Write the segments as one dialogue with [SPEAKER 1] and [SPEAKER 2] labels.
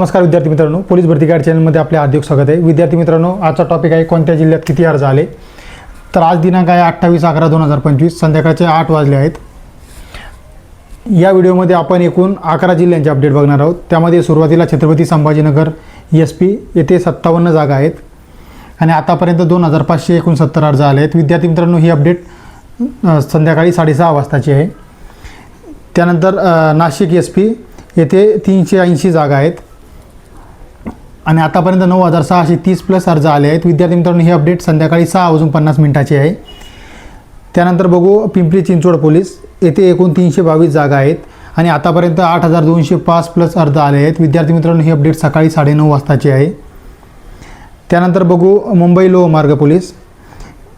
[SPEAKER 1] नमस्कार विद्यार्थी मित्रांनो पोलीस भरती गाईड चॅनलमध्ये आपले हार्दिक स्वागत आहे. विद्यार्थी मित्रांनो आजचा टॉपिक आहे कोणत्या जिल्ह्यात किती अर्ज आले तर आज दिनांक आहे अठ्ठावीस अकरा दोन हजार पंचवीस संध्याकाळचे आठ वाजले आहेत. या व्हिडिओमध्ये आपण एकूण अकरा जिल्ह्यांचे अपडेट बघणार आहोत. त्यामध्ये सुरुवातीला छत्रपती संभाजीनगर एस पी येथे सत्तावन्न जागा आहेत. आणि आतापर्यंत दोन हजार पाचशे एकोणसत्तर अर्ज आले आहेत. विद्यार्थी मित्रांनो ही अपडेट संध्याकाळी साडेसहा वाजताची आहे. त्यानंतर नाशिक एस पी येथे तीनशे ऐंशी जागा आहेत. आणि आतापर्यंत नऊ हजार सहाशे तीस प्लस अर्ज आले आहेत. विद्यार्थी मित्रांनो ही अपडेट संध्याकाळी सहा वाजून पन्नास मिनिटाची आहे. त्यानंतर बघू पिंपरी चिंचवड पोलीस. येथे एकूण तीनशे बावीस जागा आहेत आणि आतापर्यंत आठ हजार दोनशे पाच प्लस अर्ज आले आहेत. विद्यार्थी मित्रांनो ही अपडेट सकाळी साडेनऊ वाजताची आहे. त्यानंतर बघू मुंबई लोहमार्ग पोलीस.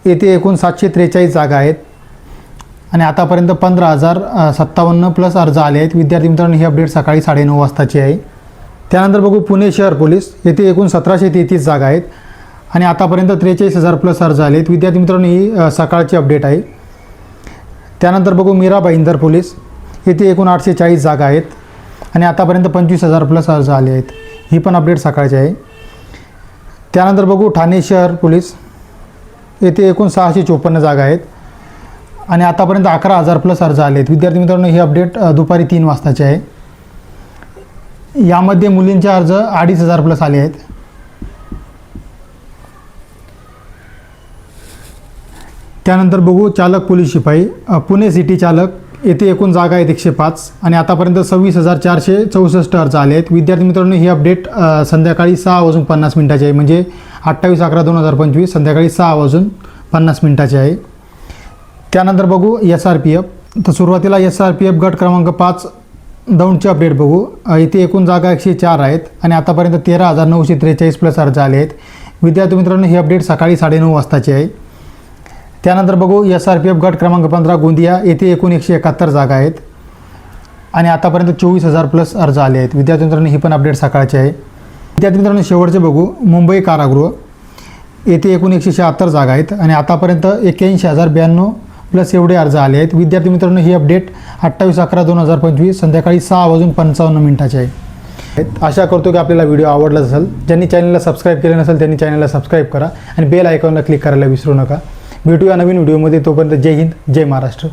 [SPEAKER 1] येथे एकूण सातशे त्रेचाळीस जागा आहेत. आणि आतापर्यंत पंधरा हजार सत्तावन्न प्लस अर्ज आले आहेत. विद्यार्थी मित्रांनो ही अपडेट सकाळी साडेनऊ वाजताची आहे. त्यानंतर बघू पुणे शहर पोलीस. येथे एकूण सतराशे तेहतीस जागा आहेत. आणि आतापर्यंत त्रेचाळीस हजार प्लस अर्ज आले आहेत विद्यार्थी मित्रांनो ही सकाळची अपडेट आहे. त्यानंतर बघू मीरा भाईंदर पोलीस. येथे एकूण आठशे चाळीस जागा आहेत. आणि आतापर्यंत पंचवीस हजार प्लस अर्ज आले आहेत. ही पण अपडेट सकाळची आहे. त्यानंतर बघू ठाणे शहर पोलीस. येथे एकूण सहाशे चोपन्न जागा आहेत. आणि आतापर्यंत अकरा हजार प्लस अर्ज आले आहेत विद्यार्थी मित्रांनो ही अपडेट दुपारी तीन वाजताची आहे. यामध्ये मुलींचे अर्ज अडीच हजार प्लस आले आहेत. त्यानंतर बघू चालक पोलीस शिपाई पुणे सिटी चालक येथे एकूण जागा आहेत एकशे पाच आणि आतापर्यंत सव्वीस हजार चारशे चौसष्ट अर्ज आले आहेत. विद्यार्थी मित्रांनो ही अपडेट संध्याकाळी सहा वाजून पन्नास मिनिटाची आहे. म्हणजे अठ्ठावीस अकरा दोन हजार पंचवीस संध्याकाळी सहा वाजून पन्नास मिनिटाची आहे. त्यानंतर बघू एस आर पी एफ. तर सुरुवातीला एस आर पी एफ गट क्रमांक पाच दौंडचे अपडेट बघू. इथे एकूण जागा एकशे चार आहेत आणि आतापर्यंत तेरा हजार नऊशे त्रेचाळीस प्लस अर्ज आले आहेत. विद्यार्थी मित्रांनो ही अपडेट सकाळी साडेनऊ वाजताची आहे. त्यानंतर बघू एस आर पी एफ गट क्रमांक पंधरा गोंदिया येथे एकूण एकशे एकाहत्तर जागा आहेत. आणि आतापर्यंत चोवीस हजार प्लस अर्ज आले आहेत. विद्यार्थी मित्रांनो ही पण अपडेट सकाळची आहे. विद्यार्थी मित्रांनो शेवटचे बघू मुंबई कारागृह. येथे एकूण एकशे शहात्तर जागा आहेत आणि आतापर्यंत एक्क्याऐंशी हजार ब्याण्णव प्लस एवढे अर्ज आले आहेत. विद्यार्थी मित्रांनो ही अपडेट अठ्ठावीस अकरा दोन हजार पंचवीस संध्याकाळी सहा वाजून पंचावन्न मिनिटाची आहे. आशा करतो की आपल्याला व्हिडिओ आवडला असेल. ज्यांनी चॅनलला सबस्क्राईब केलं नसेल त्यांनी चॅनलला सबस्क्राईब करा आणि बेल आयकॉनला क्लिक करायला विसरू नका. भेटूया नवीन व्हिडिओमध्ये. तोपर्यंत जय हिंद जय महाराष्ट्र.